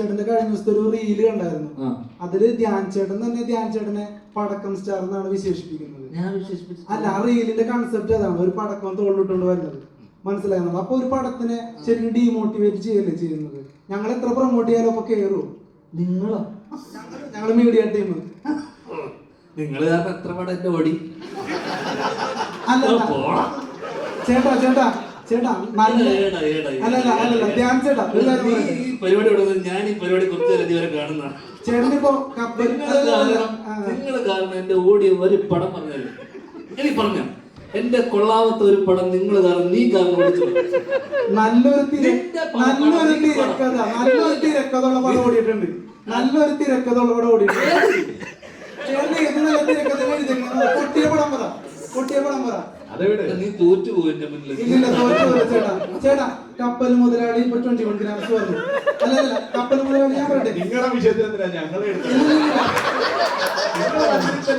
ചേട്ടന്റെ കഴിഞ്ഞ ദിവസത്തെ ഒരു റീൽ കണ്ടായിരുന്നു. അതിൽ ധ്യാൻ ചേട്ടൻ തന്നെ ധ്യാൻ ചേട്ടനെ പടക്കം സ്റ്റാർ എന്നാണ് വിശേഷിപ്പിക്കുന്നത്. ഞാൻ വിശേഷിപ്പിച്ചു അല്ല ആ റീലിന്റെ കൺസെപ്റ്റ് അതാണ്. ഒരു പടക്കം തോളിലിട്ടുകൊണ്ട് വരുന്നത്. മനസ്സിലാകുന്നത് അപ്പൊ ഒരു പടത്തിനെ ശരിക്കും ഡീമോട്ടിവേറ്റ് ചെയ്യല്ലേ ചെയ്യുന്നത്? ഞങ്ങൾ എത്ര പ്രൊമോട്ട് ചെയ്യാലോ അപ്പൊ കയറും നിങ്ങളോ? ഞങ്ങൾ മീഡിയ ടീം നിങ്ങൾ കാരണം എത്ര പടം എന്റെ ഓടി? അല്ല ചേട്ടാ ചേട്ടാ ചേട്ടാ നല്ല. അല്ലല്ല അല്ലല്ല ധ്യാൻ ചേട്ടാ. ഈ പരിപാടി തുടങ്ങുന്നത് ഞാൻ ഈ പരിപാടി കുറച്ചു നേരം ഇതുവരെ കാണുന്ന ചേട്ടനിപ്പോ കപ്പൽ നിങ്ങൾ കാരണം നിങ്ങൾ കാരണം എന്റെ ഓടിയ ഒരു പടം പറഞ്ഞത് എനിക്ക് പറഞ്ഞ? എന്റെ കൊള്ളാമത്ത ഒരു പടം നിങ്ങൾ കാരണം നീ കാരണം നല്ലൊരു നല്ലൊരു നിന്റെ തിരക്കഥ നല്ലൊരു തിരക്കഥ ഉള്ള പടം ഓടിയിട്ടുണ്ട്. നല്ലൊരു തിരക്കഥ ഉള്ള പടം ഓടിയിട്ടുണ്ട്. ചേട്ടൻ ഏത് നല്ല തിരക്കഥ എഴുതിയേക്കുന്നത് പൊട്ടിയ പടം പറ. പൊട്ടിയ പടം പറ നീ തോറ്റു പോയിന്റെ മുന്നിൽ. ഇല്ലില്ല തോറ്റു പോയി. ചേട്ടാ ചേട്ടാ കപ്പൽ മുതലാളി ഇപ്പൊ ട്വന്റി വൺ ഗ്രാംസ് പറഞ്ഞു അല്ല അല്ല കപ്പൽ മുതലാളി ഞാൻ പറയട്ടെ? നിങ്ങളുടെ വിഷയത്തിൽ എന്തിനാ ഞങ്ങളെ.